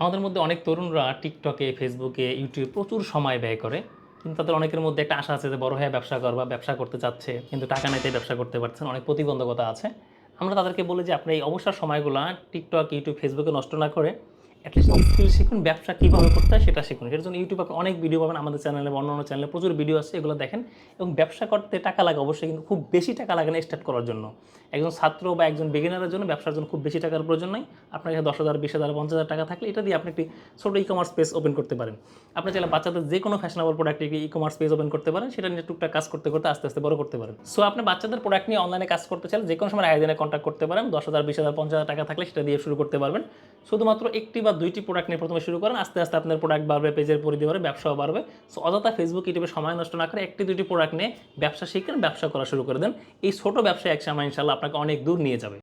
আমাদের মধ্যে অনেক তরুণরা টিকটকে ফেসবুকে ইউটিউবে প্রচুর সময় ব্যয় করে। কিন্তু তাদের অনেকের মধ্যে একটা আশা আছে যে বড় হয়ে ব্যবসা করবা ব্যবসা করতে চাচ্ছে, কিন্তু টাকা নেই তাই ব্যবসা করতে পারছেন অনেক প্রতিবন্ধকতা আছে। আমরা তাদেরকে বলি যে, আপনার এই অবসর সময়গুলো টিকটক ইউটিউব ফেসবুকে নষ্ট না করে অ্যাটলিস্ট শিখুন, ব্যবসা কীভাবে করতে হয় সেটা শিখুন। এর জন্য ইউটিউবে আপনি অনেক ভিডিও পাবেন, আমাদের চ্যানেলে বা অন্যান্য চ্যানেলে প্রচুর ভিডিও আছে, এগুলো দেখেন। এবং ব্যবসা করতে টাকা লাগে অবশ্যই, কিন্তু খুব বেশি টাকা লাগে না স্টার্ট করার জন্য। একজন ছাত্র বা একজন বিগিনারের জন্য ব্যবসার জন্য খুব বেশি টাকার প্রয়োজন নাই। আপনার কাছে দশ হাজার, বিশ হাজার, পঞ্চাশ হাজার টাকা থাকলে এটা দিয়ে আপনি একটি ছোটো ই কমার্স পেজ ওপেন করতে পারেন। আপনি চাইলে বাচ্চাদের যে কোনো fashionable product e commerce page open করতে পারেন, সেটা নিয়ে টুকটাক কাজ করতে করতে আস্তে আস্তে বড় করতে পারেন। সো আপনি বাচ্চাদের প্রোডাক্ট নিয়ে অনলাইনে কাজ করতে চাইলে যে কোনো সময় আয়োজনে কন্ট্যাক্ট করতে পারেন। দশ হাজার, বিশ হাজার, পঞ্চাশ হাজার টাকা থাকলে সেটা দিয়ে শুরু করতে পারবেন। শুধুমাত্র একটি বা দুইটি প্রোডাক্ট নিয়ে প্রথমে শুরু করেন, আস্তে আস্তে আপনার প্রোডাক্ট বাড়বে পেজের পরিধি বাড়বে ব্যবসাও বাড়বে। সো অযথা ফেসবুক ইউটিউবে সময় নষ্ট না করে একটি দুইটি প্রোডাক্ট নিয়ে ব্যবসা শিখেন ব্যবসা করা শুরু করে দেন। এই ছোটো ব্যবসা এক সময় ইনশাল্লাহ আপনাকে অনেক দূর নিয়ে যাবে।